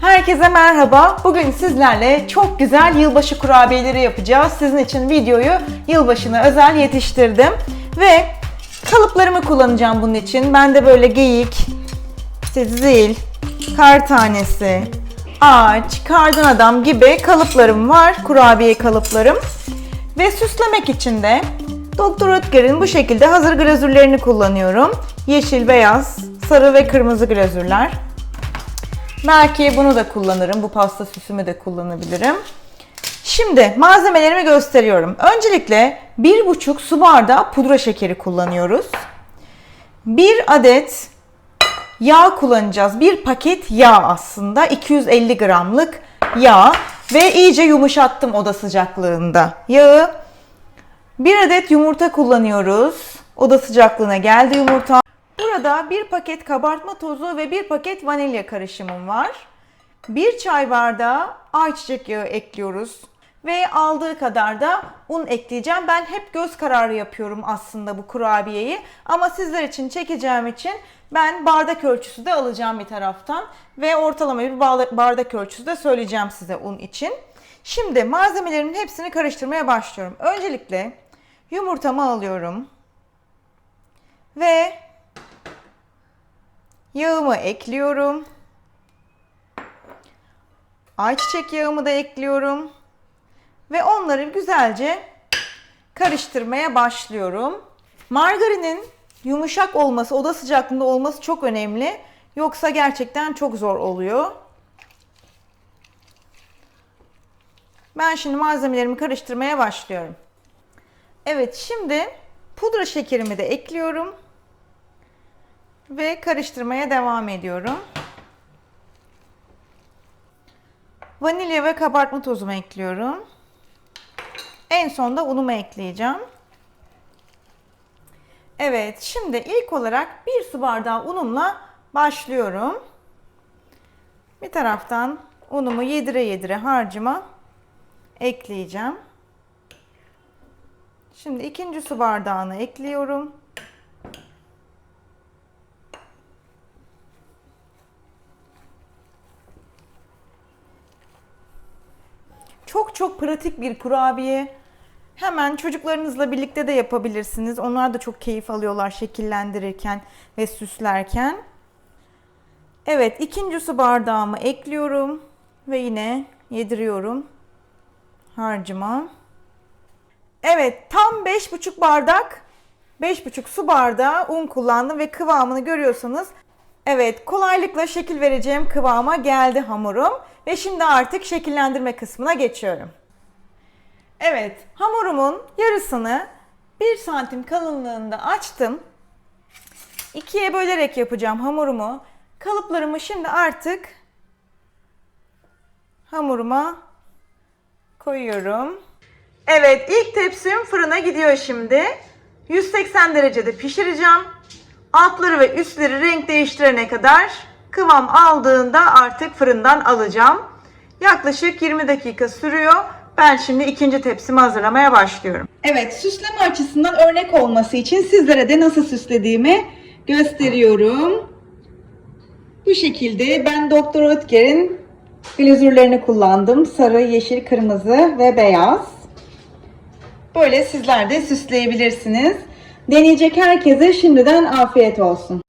Herkese merhaba. Bugün sizlerle çok güzel yılbaşı kurabiyeleri yapacağız. Sizin için videoyu yılbaşına özel yetiştirdim. Ve kalıplarımı kullanacağım bunun için. Ben de böyle geyik, zil, kar tanesi, ağaç, kardan adam gibi kalıplarım var. Kurabiye kalıplarım. Ve süslemek için de Dr. Oetker'in bu şekilde hazır glazürlerini kullanıyorum. Yeşil, beyaz, sarı ve kırmızı glazürler. Belki bunu da kullanırım. Bu pasta süsümü de kullanabilirim. Şimdi malzemelerimi gösteriyorum. Öncelikle 1,5 su bardağı pudra şekeri kullanıyoruz. 1 adet yağ kullanacağız. Bir paket yağ aslında. 250 gramlık yağ. Ve iyice yumuşattım oda sıcaklığında. Yağı 1 adet yumurta kullanıyoruz. Oda sıcaklığına geldi yumurta. Burada bir paket kabartma tozu ve bir paket vanilya karışımım var. Bir çay bardağı ayçiçek yağı ekliyoruz. Ve aldığı kadar da un ekleyeceğim. Ben hep göz kararı yapıyorum aslında bu kurabiyeyi. Ama sizler için çekeceğim için ben bardak ölçüsü de alacağım bir taraftan. Ve ortalama bir bardak ölçüsü de söyleyeceğim size un için. Şimdi malzemelerimin hepsini karıştırmaya başlıyorum. Öncelikle yumurtamı alıyorum. Ve Yağımı ekliyorum. Ayçiçek yağımı da ekliyorum. Ve onları güzelce karıştırmaya başlıyorum. Margarinin yumuşak olması, oda sıcaklığında olması çok önemli. Yoksa gerçekten çok zor oluyor. Ben şimdi malzemelerimi karıştırmaya başlıyorum. Evet şimdi pudra şekerimi de ekliyorum ve karıştırmaya devam ediyorum. Vanilya ve kabartma tozumu ekliyorum. En son da unumu ekleyeceğim. Evet, şimdi ilk olarak bir su bardağı unumla başlıyorum. Bir taraftan unumu yedire yedire harcıma ekleyeceğim. Şimdi ikinci su bardağını ekliyorum. Çok çok pratik bir kurabiye. Hemen çocuklarınızla birlikte de yapabilirsiniz. Onlar da çok keyif alıyorlar şekillendirirken ve süslerken. Evet, ikinci su bardağımı ekliyorum ve yine yediriyorum harcıma. Evet, tam 5,5 bardak 5,5 su bardağı un kullandım ve kıvamını görüyorsanız Evet, kolaylıkla şekil vereceğim kıvama geldi hamurum. Ve şimdi artık şekillendirme kısmına geçiyorum. Evet, hamurumun yarısını 1 santim kalınlığında açtım. İkiye bölerek yapacağım hamurumu. Kalıplarımı şimdi artık hamuruma koyuyorum. Evet, ilk tepsim fırına gidiyor şimdi. 180 derecede pişireceğim. Altları ve üstleri renk değiştirene kadar kıvam aldığında artık fırından alacağım. Yaklaşık 20 dakika sürüyor. Ben şimdi ikinci tepsimi hazırlamaya başlıyorum. Evet, süsleme açısından örnek olması için sizlere de nasıl süslediğimi gösteriyorum. Bu şekilde ben Dr. Oetker'in glazürlerini kullandım. Sarı, yeşil, kırmızı ve beyaz. Böyle sizler de süsleyebilirsiniz. Deneyecek herkese şimdiden afiyet olsun.